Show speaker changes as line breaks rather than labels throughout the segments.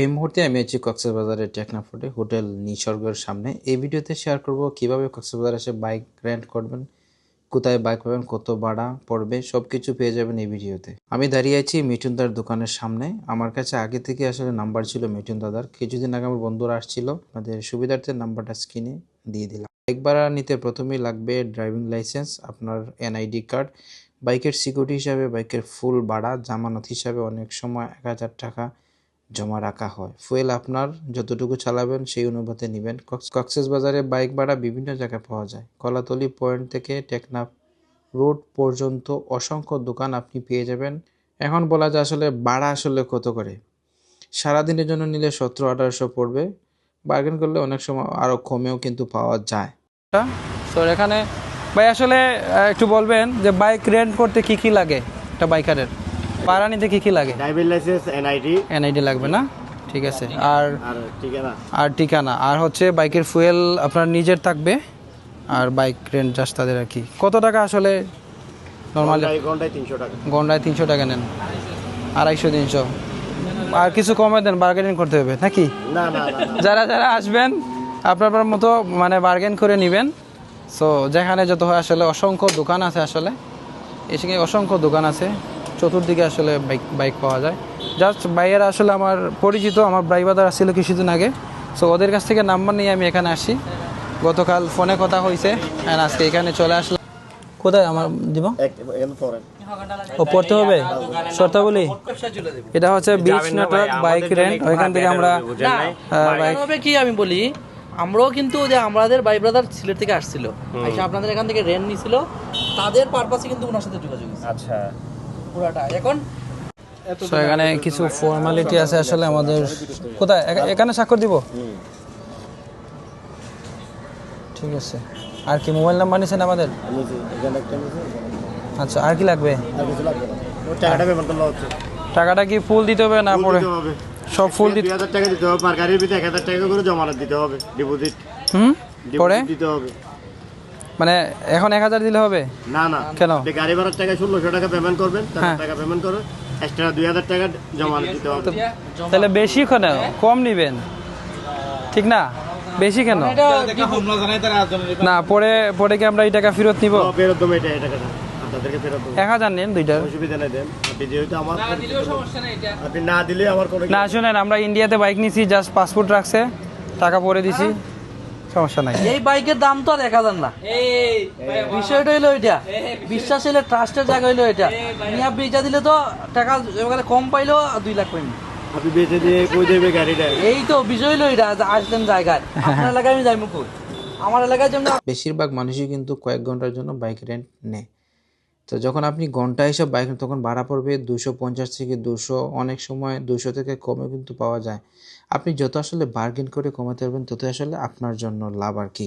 এই মুহূর্তে আমি আছি কক্সবাজারের টেকনাফোর্টে হোটেল নিসর্গের সামনে। এই ভিডিওতে শেয়ার করব কীভাবে কক্সবাজার এসে বাইক রেন্ট করবেন, কোথায় বাইক পাবেন, কত ভাড়া পড়বে সব কিছু পেয়ে যাবেন এই ভিডিওতে। আমি দাঁড়িয়ে আছি মিঠুন দার দোকানের সামনে। আমার কাছে আগে থেকে আসলে নাম্বার ছিল মিঠুন দাদার। কিছুদিন আগে আমার বন্ধুরা আসছিল। আমাদের সুবিধার্থে নাম্বারটা স্ক্রিনে দিয়ে দিলাম। বাইক ভাড়া নিতে প্রথমেই লাগবে ড্রাইভিং লাইসেন্স আপনার এনআইডি কার্ড বাইকের সিকিউরিটি হিসাবে বাইকের ফুল ভাড়া, জামানত হিসাবে অনেক সময় এক হাজার টাকা জমা রাখা হয়। ফুয়েল আপনার যতটুকু চালাবেন সেই অনুপাতে নেবেন। কক্সেস বাজারে বাইক ভাড়া বিভিন্ন জায়গায় পাওয়া যায়। কলাতলি পয়েন্ট থেকে টেকনাফ রোড পর্যন্ত অসংখ্য দোকান আপনি পেয়ে যাবেন। এখন বলা যায় আসলে ভাড়া আসলে কত করে? সারাদিনের জন্য নিলে সতেরো, আঠারোশো পড়বে। বার্গেন করলে অনেক সময় আরও কমেও কিন্তু পাওয়া যায়।
তো এখানে ভাই আসলে একটু বলবেন যে বাইক রেন্ট করতে কি কি লাগে একটা বাইকারের ভাড়া নিতে কি কি লাগে
ড্রাইভিং লাইসেন্স এনআইডি
এনআইডি লাগবে না? ঠিক আছে। আর
আর ঠিকানা?
আর ঠিকানা। আর হচ্ছে বাইকের ফুয়েল আপনার নিজের থাকবে। আর বাইক রেন্ট জাস্ট তাদের আর কি। কত টাকা আসলে নর্মালি
ঘন্টায় তিনশো টাকা।
ঘন্টায় তিনশো টাকা নেন। আড়াইশো তিনশো। আর কিছু কমে দেন বার্গেনিং করতে হবে নাকি?
না না।
যারা যারা আসবেন আপনার আপনার মতো মানে বার্গেন করে নেবেন। সো যেখানে যত হয় আসলে অসংখ্য দোকান আছে আসলে। এসে অসংখ্য দোকান আছে? চতুর্দিকে আসলে বাইক বাইক পাওয়া যায়। জাস্ট বাইয়েরা আসলে আমার পরিচিত আমার ড্রাইভার আসছিল কিছুদিন আগে। সো ওদের কাছ থেকে নাম্বার নিয়ে আমি এখানে আসি গতকাল ফোনে কথা হয়েছে অ্যান্ড আজকে এখানে চলে আসলাম। কোথায় আমার দিব? ও পড়তে হবে? শর্তাবলী? এটা হচ্ছে বিচ নেটওয়ার্ক বাইক রেন্ট ওইখান থেকে আমরা
হবে কি আমি বলি? আমরাও কিন্তু যে আমাদের ভাই ব্রাদার সিলেট থেকে আসছিল। আপনাদের এখান থেকে রেন্ট নিছিল। তাদের পারপাসে কিন্তু ওনার সাথে যোগাযোগ
আচ্ছা।
পুরাটা। এখন
তো এখানে কিছু ফর্মালিটি আছে আসলে আমাদের কোথায়? এখানে স্বাক্ষর দিব? ঠিক আছে। আর কি মোবাইল নাম্বার নিছেন আমাদের। আচ্ছা আর কি লাগবে?
আর টাকাটা
কি ফুল দিতে হবে না পরে?
হবে।
সব ফুল দিতে
হাজার টাকা দিতে হবে পার গাড়ির ভিতরে এক হাজার টাকা করে জমানত দিতে হবে ডিপোজিট।
হুম? পরে?
দিতে হবে।
মানে এখন এক হাজার দিলে হবে?
না না।
কেন?
গাড়ি ভাড়ার টাকা ষোলোশো টাকা পেমেন্ট করবেন
হ্যাঁ।
টাকা পেমেন্ট করে এক্সট্রা দুই হাজার টাকা জমানত দিতে হবে।
তাহলে বেশি কেন? কম নিবেন। ঠিক না? বেশি কেন? না পরে পরে কি আমরা এই টাকা ফেরত নিব?
ফেরত দেবো এটা এই টাকাটা আপনাদেরকে
এক হাজার নেন দুইটার
অসুবিধা নেই দেন। আপনি যেহেতু আমার আপনি না দিলে আমার কোনো
না শুনেন আমরা ইন্ডিয়াতে বাইক নিছি জাস্ট পাসপোর্ট রাখছে টাকা পরে দিছি। সমস্যা নাই।
এই বাইকের দাম তো আর এক হাজার না। বিষয়টা হইল এটা। বিশ্বাস হইলে ট্রাস্টের জায়গা হইল এটা। নিয়ে বেচা দিলে তো টাকা এবারে কম পাইলেও দুই লাখ পাইনি।
আপনি বেঁচে দিয়ে কই দেবে গাড়িটা?
এই তো বিষয় হইল এটা আসলেন জায়গায়। আপনার এলাকায় আমি যাই মুকুল আমার এলাকায় যেমন
বেশিরভাগ মানুষই কিন্তু কয়েক ঘণ্টার জন্য বাইক রেন্ট নেয়। তো যখন আপনি ঘণ্টা হিসাব বাইক তখন ভাড়া পড়বে দুশো পঞ্চাশ থেকে দুশো অনেক সময় দুশো থেকে কমে কিন্তু পাওয়া যায়। আপনি যত আসলে বার্গেন করে কমাতে পারবেন তত আসলে আপনার জন্য লাভ আর কি।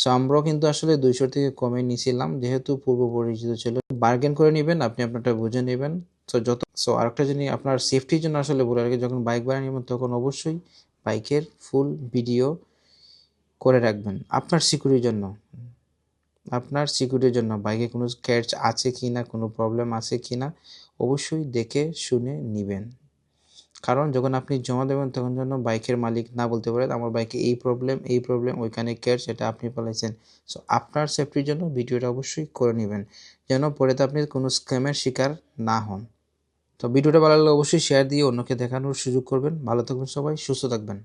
সো আমরাও কিন্তু আসলে দুইশো থেকে কমে নিয়েছিলাম, যেহেতু পূর্ব পরিচিত ছিল। বার্গেন করে নেবেন, আপনি আপনারটা বুঝে নেবেন। তো যত সো আরেকটা জিনিস, আপনার সেফটির জন্য আসলে বলে রাখি, যখন বাইক ভাড়া নেবেন, তখন অবশ্যই বাইকের ফুল ভিডিও করে রাখবেন। আপনার সিকিউরিটির জন্য। আপনার সিকিউরিটির জন্য। বাইকে কোনো স্ক্র্যাচ আছে কি না কোনো প্রবলেম আছে কি না অবশ্যই দেখে, শুনে নেবেন। কারণ যখন আপনি জমা দেবেন, তখন জন্য বাইকের মালিক না বলতে পারেন আমার বাইকে এই প্রবলেম এই প্রবলেম ওইখানে কেয়ার সেটা আপনি পালাইছেন। সো আপনার সেফটির জন্য ভিডিওটা অবশ্যই করে নেবেন, যেন পরে তো আপনি কোনো স্ক্যামের শিকার না হন। তো ভিডিওটা ভালো লাগলে অবশ্যই শেয়ার দিয়ে অন্যকে দেখানোর সুযোগ করবেন। ভালো থাকবেন সবাই, সুস্থ থাকবেন।